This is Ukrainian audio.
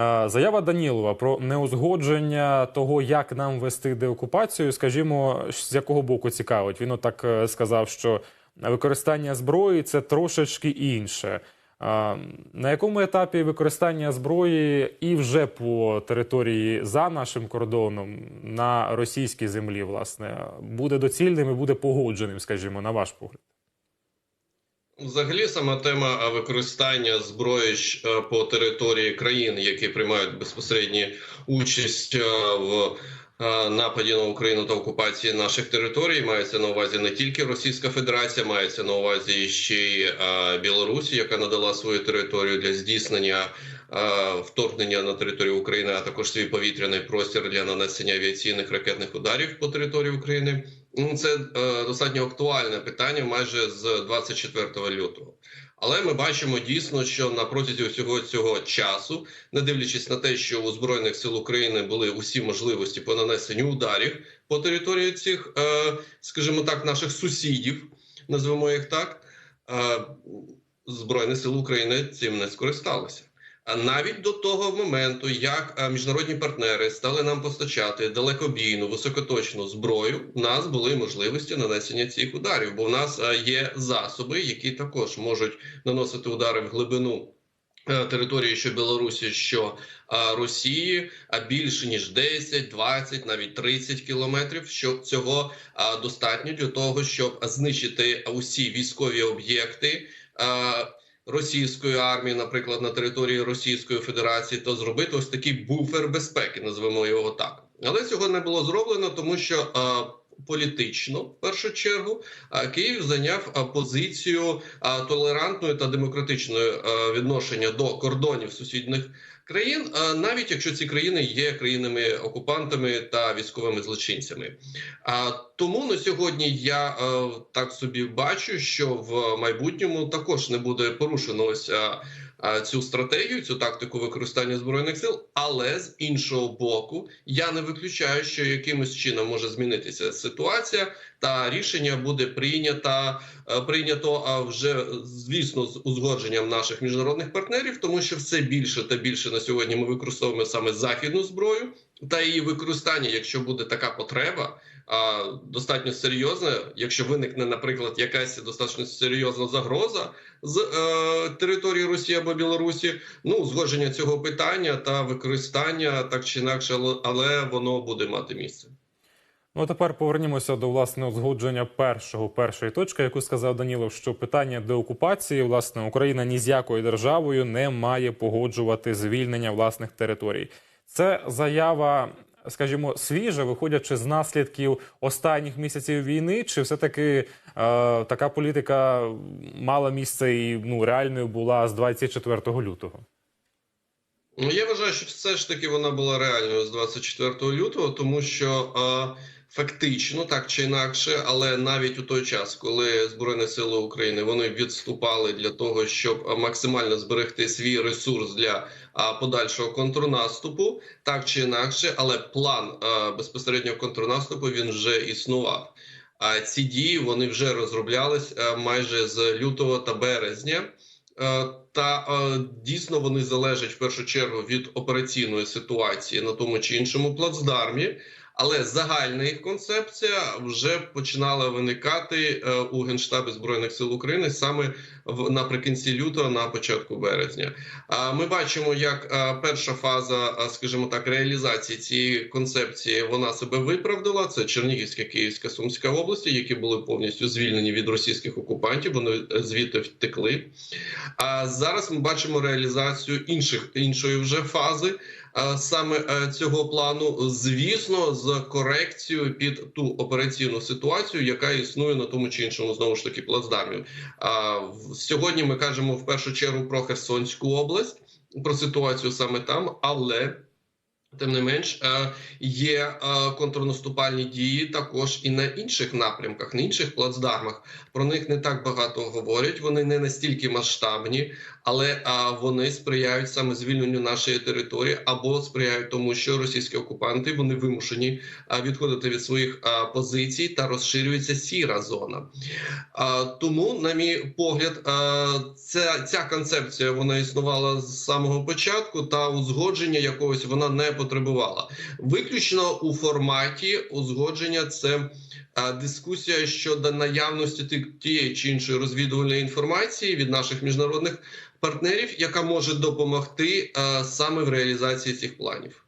Е, Заява Данілова про неузгодження того, як нам вести деокупацію, скажімо, з якого боку цікавить. Він отак е, сказав, що використання зброї це трошечки інше. На якому етапі використання зброї і вже по території за нашим кордоном на російській землі, власне, буде доцільним і буде погодженим, скажімо, на ваш погляд? Взагалі, сама тема використання зброї е, по території країн, які приймають безпосередню участь е, в е, нападі на Україну та окупації наших територій, мається на увазі не тільки Російська Федерація, мається на увазі ще й Білорусь, яка надала свою територію для здійснення вторгнення на територію України, а також свій повітряний простір для нанесення авіаційних ракетних ударів по території України. Ну, це е, достатньо актуальне питання майже з 24 лютого. Але ми бачимо дійсно, що на протязі усього цього часу, не дивлячись на те, що у збройних сил України були усі можливості по нанесенню ударів по території цих, е, скажімо так, наших сусідів, назвемо їх так, е, збройні сили України цим не скористалися. Навіть до того моменту, як е, міжнародні партнери стали нам постачати далекобійну високоточну зброю, у нас були можливості нанесення цих ударів, бо в нас е, є засоби, які також можуть наносити удари в глибину. е, Території, що Білорусі, що а, Росії, а більше ніж 10, 20, навіть 30 кілометрів. Що цього а, достатньо для того, щоб знищити усі військові об'єкти. Російської армії, наприклад, на території Російської Федерації, то зробити ось такий буфер безпеки, назвемо його так. Але цього не було зроблено, тому що а, політично, в першу чергу, а, Київ зайняв позицію толерантної та демократичної відношення до кордонів сусідніх країн, навіть якщо ці країни є країнами окупантами та військовими злочинцями. А тому на сьогодні я так собі бачу, що в майбутньому також не буде порушено ось цю стратегію, цю тактику використання збройних сил. Але з іншого боку, я не виключаю, що якимось чином може змінитися ситуація, та рішення буде прийнято, е, прийнято а вже звісно з узгодженням наших міжнародних партнерів, тому що все більше та більше на сьогодні ми використовуємо саме західну зброю та її використання, якщо буде така потреба а, достатньо серйозна, якщо виникне, наприклад, якась достатньо серйозна загроза з е, території Росії або Білорусі, ну узгодження цього питання та використання так чи інакше, але- воно буде мати місце. Ну, а тепер повернімося до власне узгодження першого першої точки, яку сказав Данілов, що питання деокупації, власне, Україна ні з якою державою не має погоджувати звільнення власних територій. Це заява, скажімо, свіжа, виходячи з наслідків останніх місяців війни, чи все таки е, така політика мала місце і ну реальною була з 24 лютого? Ну, я вважаю, що все ж таки вона була реальною з 24 лютого, тому що е, фактично, так чи інакше, але навіть у той час, коли Збройні Сили України вони відступали для того, щоб максимально зберегти свій ресурс для е, подальшого контрнаступу, так чи інакше, але план е, безпосереднього контрнаступу він вже існував. А ці дії вони вже розроблялись е, майже з лютого та березня. Е, Та е, дійсно вони залежать в першу чергу від операційної ситуації на тому чи іншому плацдармі, але загальна їх концепція вже починала виникати е, у генштабі збройних сил України саме наприкінці лютого, на початку березня. Ми бачимо, як е, перша фаза, е, скажімо так, реалізації цієї концепції вона себе виправдала. Це Чернігівська, Київська, Сумська області, які були повністю звільнені від російських окупантів. Вони звідти втекли. А зараз ми бачимо реалізацію інших іншої вже фази. Саме е, цього плану, звісно, з корекцією під ту операційну ситуацію, яка існує на тому чи іншому знову ж таки плацдармі. Сьогодні ми кажемо в першу чергу про Херсонську область, про ситуацію саме там, але Тим не менш, е, є е, контрнаступальні дії також і на інших напрямках, на інших плацдармах. Про них не так багато говорять. Вони не настільки масштабні, але е, вони сприяють саме звільненню нашої території або сприяють тому, що російські окупанти вони вимушені відходити від своїх позицій та розширюється сіра зона. Тому, на мій погляд, ця, ця концепція вона існувала з самого початку, та узгодження якогось вона не потребувала. Виключно у форматі узгодження це е, дискусія щодо наявності тієї чи іншої розвідувальної інформації від наших міжнародних партнерів, яка може допомогти е, саме в реалізації цих планів.